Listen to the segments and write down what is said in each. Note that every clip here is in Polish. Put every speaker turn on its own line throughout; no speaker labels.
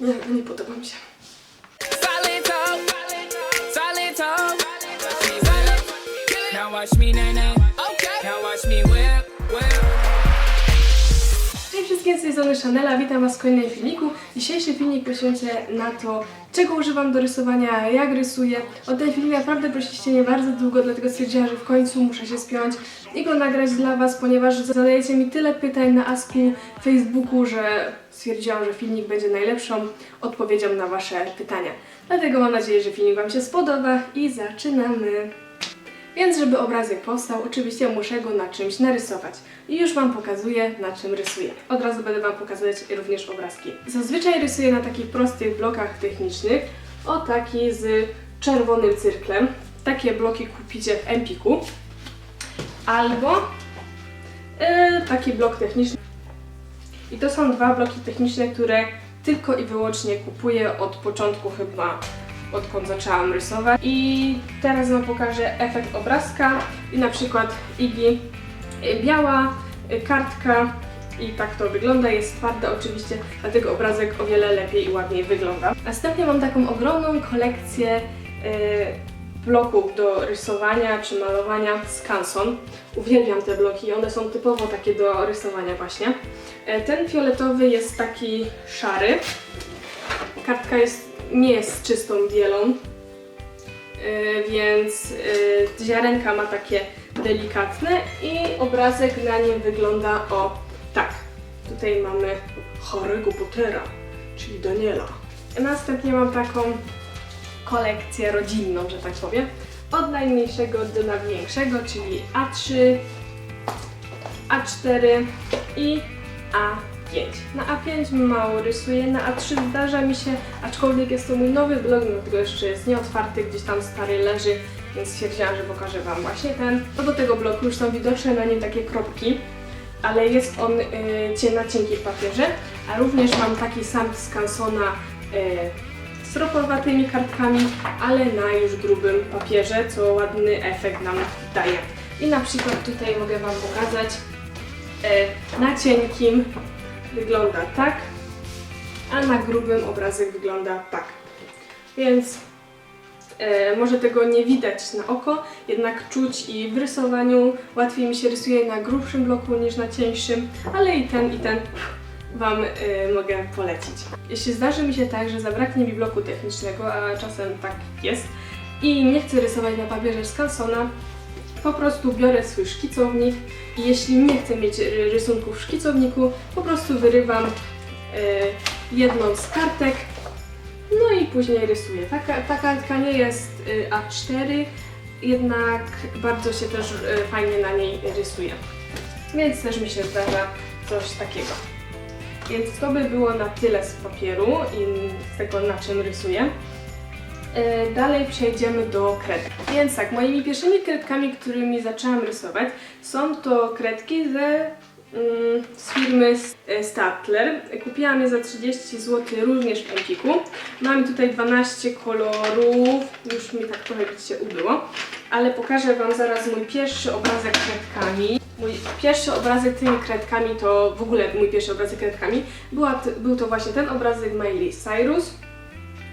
Nie, nie podoba mi się.
Now watch me nae nae.
Wszystkim, z tej strony Chanela, witam Was w kolejnym filmiku. Dzisiejszy filmik poświęcę na to, czego używam do rysowania, jak rysuję. O ten film naprawdę prosiliście mnie bardzo długo, dlatego stwierdziłam, że w końcu muszę się spiąć i go nagrać dla Was, ponieważ zadajecie mi tyle pytań na Asku Facebooku, że stwierdziłam, że filmik będzie najlepszą odpowiedzią na Wasze pytania. Dlatego mam nadzieję, że filmik Wam się spodoba i zaczynamy. Więc żeby obrazek powstał, oczywiście muszę go na czymś narysować. I już Wam pokazuję, na czym rysuję. Od razu będę Wam pokazywać również obrazki. Zazwyczaj rysuję na takich prostych blokach technicznych, o taki z czerwonym cyrklem. Takie bloki kupicie w Empiku. Albo e, taki blok techniczny. I to są dwa bloki techniczne, które tylko i wyłącznie kupuję od początku chyba, odkąd zaczęłam rysować. I teraz Wam pokażę efekt obrazka i na przykład Igi y, biała, y, kartka i tak to wygląda. Jest twarde oczywiście, dlatego obrazek o wiele lepiej i ładniej wygląda. Następnie mam taką ogromną kolekcję y, bloków do rysowania czy malowania z Canson. Uwielbiam te bloki, one są typowo takie do rysowania właśnie. E, Ten fioletowy jest taki szary. Kartka jest, nie jest czystą bielą, e, więc e, ziarenka ma takie delikatne i obrazek na nim wygląda o tak. Tutaj mamy Harry'ego Pottera, czyli Daniela. Następnie mam taką kolekcję rodzinną, że tak powiem. Od najmniejszego do największego, czyli A3, A4 i A5. Na A5 mało rysuję, na A3 zdarza mi się, aczkolwiek jest to mój nowy blog, dlatego jeszcze jest nieotwarty, gdzieś tam stary leży, więc stwierdziłam, że pokażę Wam właśnie ten. No do tego bloku już są widoczne na nim takie kropki, ale jest on y, na cienkim papierze, a również mam taki sam z Cansona y, z kartkami, ale na już grubym papierze, co ładny efekt nam daje. I na przykład tutaj mogę Wam pokazać e, na cienkim wygląda tak, a na grubym obrazek wygląda tak. Więc e, może tego nie widać na oko, jednak czuć i w rysowaniu łatwiej mi się rysuje na grubszym bloku niż na cieńszym, ale i ten i ten Wam y, mogę polecić. Jeśli zdarzy mi się tak, że zabraknie mi bloku technicznego, a czasem tak jest, i nie chcę rysować na papierze z Cansona, po prostu biorę swój szkicownik i jeśli nie chcę mieć ry- rysunków w szkicowniku, po prostu wyrywam y, jedną z kartek, no i później rysuję. Taka, ta kartka nie jest y, A4, jednak bardzo się też y, fajnie na niej rysuje. Więc też mi się zdarza coś takiego. Więc to by było na tyle z papieru i z tego na czym rysuję. E, Dalej przejdziemy do kredek. Więc tak, moimi pierwszymi kredkami, którymi zaczęłam rysować, są to kredki ze, mm, z firmy e, Statler. Kupiłam je za 30 zł również w Empiku. Mam tutaj 12 kolorów, już mi tak trochę się ubyło, ale pokażę Wam zaraz mój pierwszy obrazek kredkami. Mój pierwszy obrazek tymi kredkami to w ogóle mój pierwszy obrazek kredkami. Była, był to właśnie ten obrazek Miley Cyrus.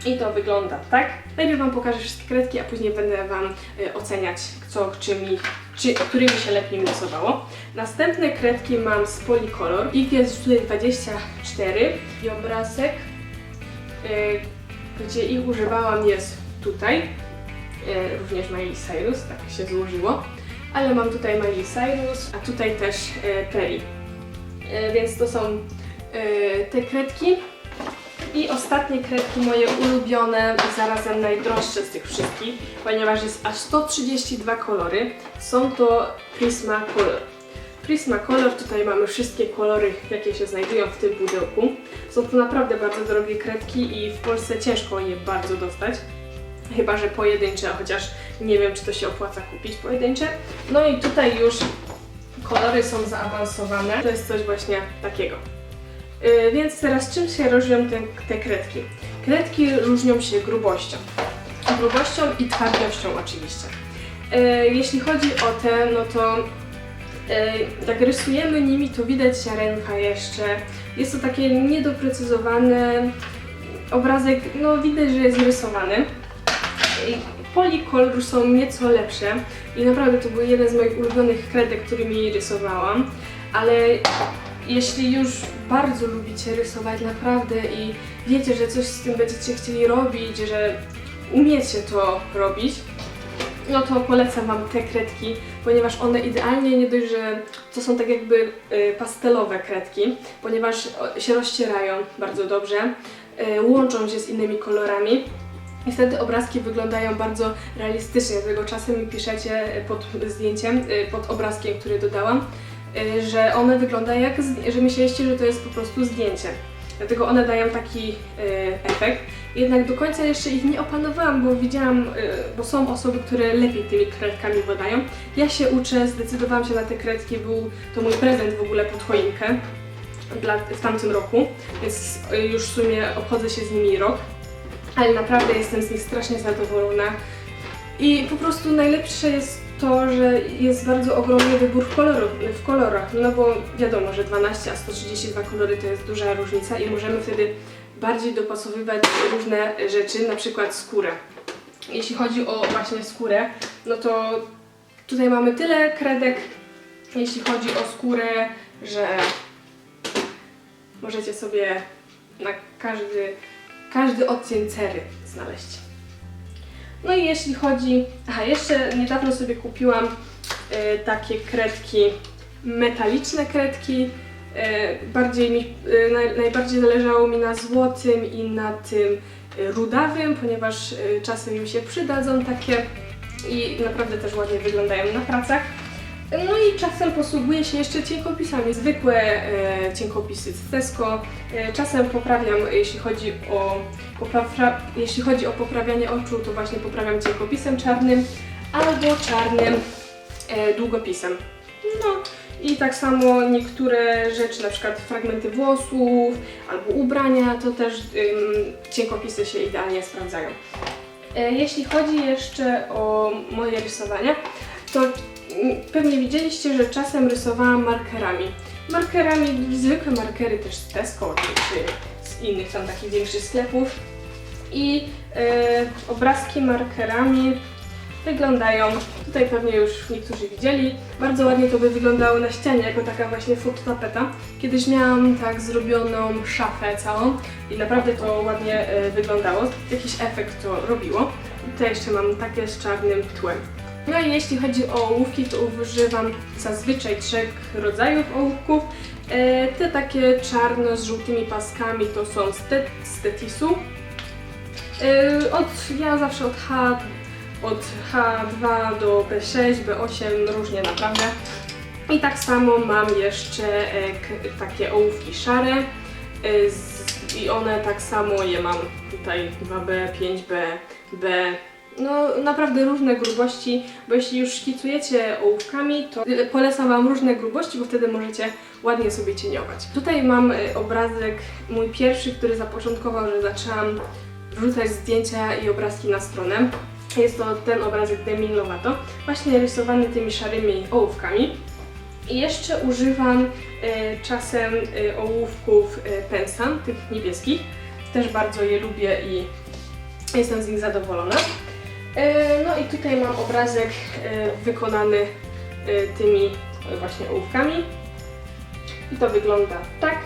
I to wygląda tak. Najpierw Wam pokażę wszystkie kredki, a później będę Wam y, oceniać, co, czy mi, czy, którymi się lepiej rysowało. Następne kredki mam z Polycolor. Ich jest tutaj 24 i obrazek, y, gdzie ich używałam jest tutaj. Y, również Miley Cyrus, tak się złożyło. Ale mam tutaj Miley Cyrus, a tutaj też y, Perry. Y, więc to są te kredki. I ostatnie kredki moje ulubione, zarazem najdroższe z tych wszystkich, ponieważ jest aż 132 kolory. Są to Prisma Color. Prisma Color, tutaj mamy wszystkie kolory, jakie się znajdują w tym pudełku. Są to naprawdę bardzo drogie kredki i w Polsce ciężko je bardzo dostać. Chyba, że pojedyncze, chociaż nie wiem, czy to się opłaca kupić pojedyncze. No i tutaj już kolory są zaawansowane. To jest coś właśnie takiego. Yy, więc teraz czym się różnią te, te kredki? Kredki różnią się grubością. Grubością i twardością oczywiście. Yy, jeśli chodzi o te, no to jak rysujemy nimi, to widać ziarenka jeszcze. Jest to takie niedoprecyzowane, obrazek, no widać, że jest rysowany. I Poli kolor są nieco lepsze i naprawdę to był jeden z moich ulubionych kredek, którymi rysowałam, ale jeśli już bardzo lubicie rysować naprawdę i wiecie, że coś z tym będziecie chcieli robić, że umiecie to robić, no to polecam Wam te kredki, ponieważ one idealnie nie dość, że to są tak jakby y, pastelowe kredki, ponieważ się rozcierają bardzo dobrze, y, łączą się z innymi kolorami i wtedy obrazki wyglądają bardzo realistycznie, dlatego czasem piszecie pod zdjęciem, y, pod obrazkiem, który dodałam, y, że one wyglądają jak, że myśleliście, że to jest po prostu zdjęcie. Dlatego one dają taki y, efekt. Jednak do końca jeszcze ich nie opanowałam, bo widziałam, y, bo są osoby, które lepiej tymi kredkami władają. Ja się uczę, zdecydowałam się na te kredki, był to mój prezent w ogóle pod choinkę dla, w tamtym roku, więc y, już w sumie obchodzę się z nimi rok. Ale naprawdę jestem z nich strasznie zadowolona. I po prostu najlepsze jest to, że jest bardzo ogromny wybór kolorów, w kolorach, no bo wiadomo, że 12 a 132 kolory to jest duża różnica i możemy wtedy bardziej dopasowywać różne rzeczy, na przykład skórę. Jeśli chodzi o właśnie skórę, no to tutaj mamy tyle kredek, jeśli chodzi o skórę, że możecie sobie na każdy, każdy odcień cery znaleźć. No i jeśli chodzi. Aha, jeszcze niedawno sobie kupiłam e, takie kredki, metaliczne kredki. E, bardziej mi, e, naj, najbardziej zależało mi na złotym i na tym e, rudawym, ponieważ e, czasem mi się przydadzą takie i naprawdę też ładnie wyglądają na pracach. No i czasem posługuję się jeszcze cienkopisami, zwykłe e, cienkopisy z Tesco. E, czasem poprawiam, jeśli chodzi o jeśli chodzi o poprawianie oczu, to właśnie poprawiam cienkopisem czarnym albo czarnym e, długopisem. No i tak samo niektóre rzeczy, na przykład fragmenty włosów albo ubrania, to też ym, cienkopisy się idealnie sprawdzają. E, Jeśli chodzi jeszcze o moje rysowania, to pewnie widzieliście, że czasem rysowałam markerami. Markerami, zwykłe markery też z Tesco czy, z innych tam takich większych sklepów. I e, obrazki markerami wyglądają, tutaj pewnie już niektórzy widzieli, bardzo ładnie to by wyglądało na ścianie, jako taka właśnie fototapeta. Kiedyś miałam tak zrobioną szafę całą i naprawdę to ładnie e, wyglądało, jakiś efekt to robiło. Tutaj jeszcze mam takie z czarnym tłem. No i jeśli chodzi o ołówki, to używam zazwyczaj trzech rodzajów ołówków. E, te takie czarno z żółtymi paskami to są z, te, z Tetisu. E, od, ja zawsze od H, od H2 do B6, B8, różnie naprawdę. I tak samo mam jeszcze e, takie ołówki szare i one tak samo je mam tutaj 2B, 5B, B. No naprawdę różne grubości, bo jeśli już szkicujecie ołówkami, to polecam Wam różne grubości, bo wtedy możecie ładnie sobie cieniować. Tutaj mam y, obrazek mój pierwszy, który zapoczątkował, że zaczęłam wrzucać zdjęcia i obrazki na stronę. Jest to ten obrazek Demi Lovato, właśnie rysowany tymi szarymi ołówkami. I jeszcze używam y, czasem y, ołówków Pensan, tych niebieskich. Też bardzo je lubię i jestem z nich zadowolona. Y, no i tutaj mam obrazek y, wykonany y, tymi właśnie ołówkami. I to wygląda tak.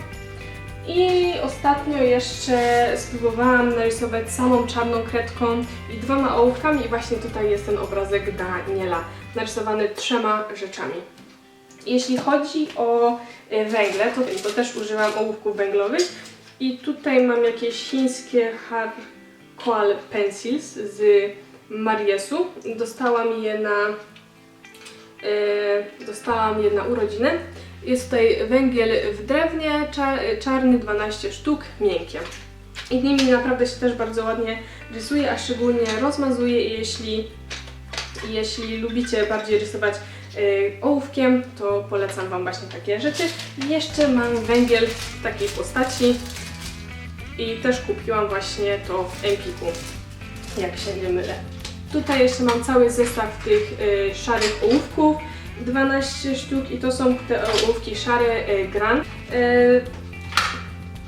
I ostatnio jeszcze spróbowałam narysować samą czarną kredką i dwoma ołówkami i właśnie tutaj jest ten obrazek Daniela, narysowany trzema rzeczami. Jeśli chodzi o e, węgle, to, to też używam ołówków węglowych i tutaj mam jakieś chińskie Harcoal Pencils z Mariesu. Dostałam je na e, dostałam je na urodziny. Jest tutaj węgiel w drewnie, cza, czarny 12 sztuk, miękkie. I nimi naprawdę się też bardzo ładnie rysuje, a szczególnie rozmazuje, jeśli, jeśli lubicie bardziej rysować y, ołówkiem, to polecam Wam właśnie takie rzeczy. Jeszcze mam węgiel w takiej postaci i też kupiłam właśnie to w Empiku, jak się nie mylę. Tutaj jeszcze mam cały zestaw tych y, szarych ołówków, 12 sztuk i to są te ołówki szare y, Gran. Y,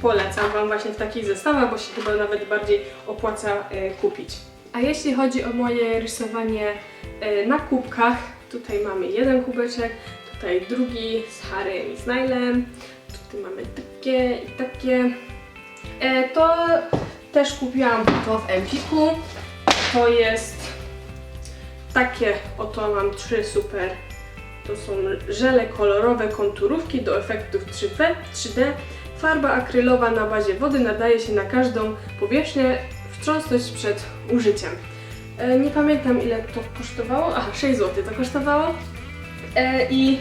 polecam Wam właśnie w takich zestawach, bo się chyba nawet bardziej opłaca e, kupić. A jeśli chodzi o moje rysowanie na kubkach, tutaj mamy jeden kubeczek, tutaj drugi z Harrym i z Nilem, tutaj mamy takie i takie. To też kupiłam to w Empiku. To jest takie, oto mam trzy super. To są żele kolorowe konturówki do efektów 3D. 3D. Farba akrylowa na bazie wody nadaje się na każdą powierzchnię, wstrząsnąć przed użyciem. E, nie pamiętam ile to kosztowało. Aha, 6 zł to kosztowało. E, I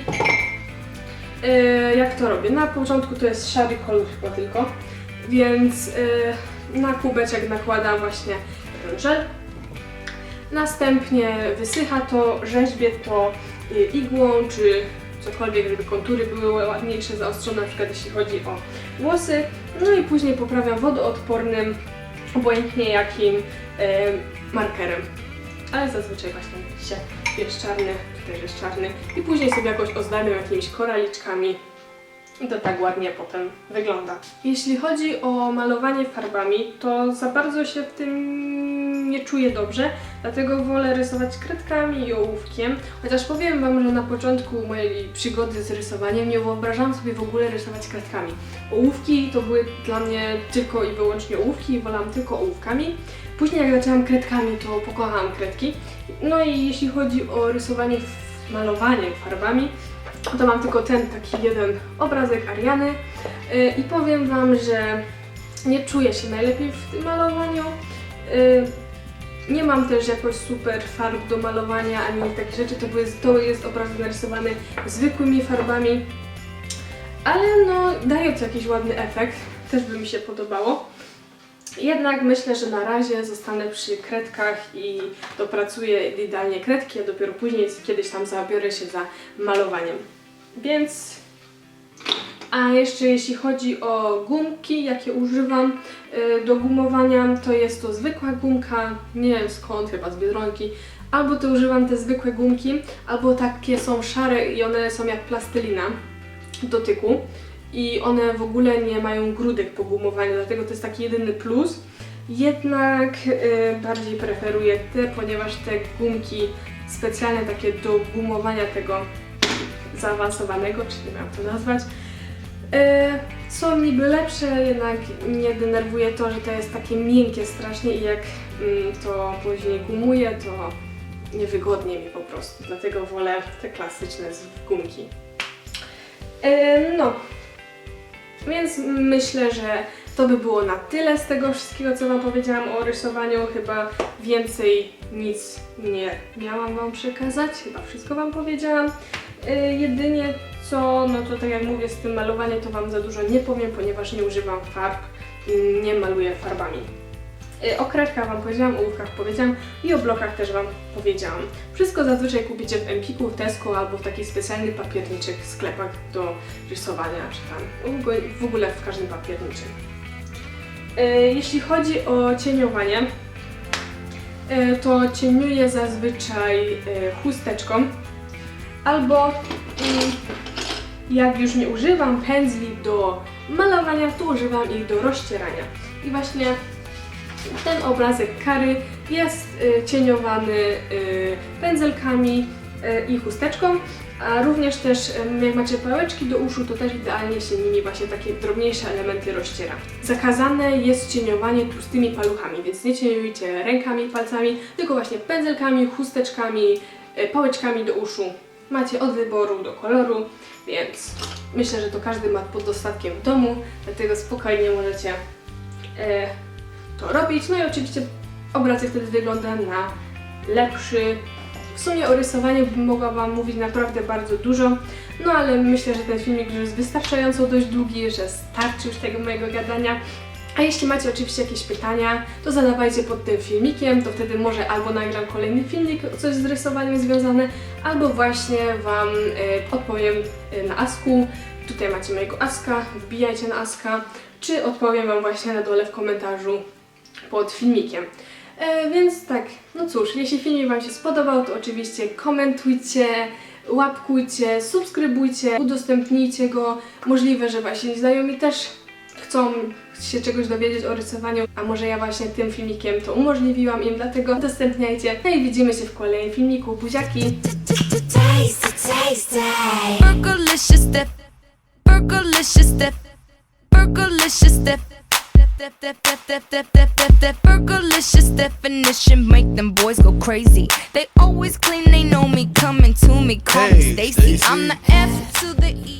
e, jak to robię? Na początku to jest szary kolor chyba tylko, więc e, na kubeczek nakładam właśnie ten żel. Następnie wysycha to, rzeźbię to y, igłą czy cokolwiek, żeby kontury były ładniejsze, zaostrzone, na przykład jeśli chodzi o włosy. No i później poprawiam wodoodpornym, obojętnie jakim markerem. Ale zazwyczaj właśnie się jest czarny, też jest czarny. I później sobie jakoś ozdabiam jakimiś koraliczkami. I to tak ładnie potem wygląda. Jeśli chodzi o malowanie farbami, to za bardzo się w tym nie czuję dobrze, dlatego wolę rysować kredkami i ołówkiem. Chociaż powiem Wam, że na początku mojej przygody z rysowaniem nie wyobrażałam sobie w ogóle rysować kredkami. Ołówki to były dla mnie tylko i wyłącznie ołówki i wolałam tylko ołówkami. Później jak zaczęłam kredkami, to pokochałam kredki. No i jeśli chodzi o rysowanie, malowanie farbami, to mam tylko ten taki jeden obrazek Ariany Yy, i powiem Wam, że nie czuję się najlepiej w tym malowaniu. Yy, Nie mam też jakoś super farb do malowania ani takich rzeczy, to jest, to jest obrazek narysowany zwykłymi farbami, ale no daje to jakiś ładny efekt, też by mi się podobało. Jednak myślę, że na razie zostanę przy kredkach i dopracuję idealnie kredki, a dopiero później kiedyś tam zabiorę się za malowaniem. Więc a jeszcze jeśli chodzi o gumki, jakie używam y, do gumowania, to jest to zwykła gumka, nie wiem skąd, chyba z Biedronki. Albo to używam te zwykłe gumki, albo takie są szare i one są jak plastelina dotyku. I one w ogóle nie mają grudek po gumowaniu, dlatego to jest taki jedyny plus. Jednak y, bardziej preferuję te, ponieważ te gumki specjalne takie do gumowania tego zaawansowanego, czy nie wiem jak to nazwać, są niby lepsze, jednak mnie denerwuje to, że to jest takie miękkie strasznie i jak mm, to później gumuje, to niewygodnie mi po prostu. Dlatego wolę te klasyczne z gumki. E, no, więc myślę, że to by było na tyle z tego wszystkiego, co Wam powiedziałam o rysowaniu. Chyba więcej nic nie miałam Wam przekazać, chyba wszystko Wam powiedziałam. E, jedynie co, no to tak jak mówię, z tym malowaniem to Wam za dużo nie powiem, ponieważ nie używam farb, nie maluję farbami. Y, O kredkach Wam powiedziałam, o ołówkach powiedziałam i o blokach też Wam powiedziałam. Wszystko zazwyczaj kupicie w Empiku, Tesco albo w takich specjalnych papierniczych sklepach do rysowania, czy tam w ogóle- w każdym papierniczym. Y, Jeśli chodzi o cieniowanie, y, to cieniuję zazwyczaj y, chusteczką albo mm, jak już nie używam pędzli do malowania, to używam ich do rozcierania. I właśnie ten obrazek Kary jest y, cieniowany y, pędzelkami y, i chusteczką, a również też jak macie pałeczki do uszu, to też idealnie się nimi właśnie takie drobniejsze elementy rozciera. Zakazane jest cieniowanie tłustymi paluchami, więc nie cieniujcie rękami, palcami, tylko właśnie pędzelkami, chusteczkami, pałeczkami do uszu. Macie od wyboru do koloru, więc myślę, że to każdy ma pod dostatkiem w domu, dlatego spokojnie możecie e, to robić. No i oczywiście obrazek wtedy wygląda na lepszy. W sumie o rysowaniu mogła Wam mówić naprawdę bardzo dużo, no ale myślę, że ten filmik już jest wystarczająco dość długi, że starczy już tego mojego gadania. A jeśli macie oczywiście jakieś pytania, to zadawajcie pod tym filmikiem, to wtedy może albo nagram kolejny filmik, coś z rysowaniem związane, albo właśnie Wam e, odpowiem e, na Asku. Tutaj macie mojego Aska, wbijajcie na Aska, czy odpowiem Wam właśnie na dole w komentarzu pod filmikiem. E, więc tak, no cóż, jeśli filmik Wam się spodobał, to oczywiście komentujcie, łapkujcie, subskrybujcie, udostępnijcie go. Możliwe, że Wasi znajomi też chcą się czegoś dowiedzieć o rysowaniu, a może ja właśnie tym filmikiem to umożliwiłam im, dlatego udostępniajcie. No i widzimy się w kolejnym filmiku. Buziaki!
Burgerlicious definition make them boys go crazy. They always claim they know me, coming to me, call me.
Stacy.
I'm the F to the E.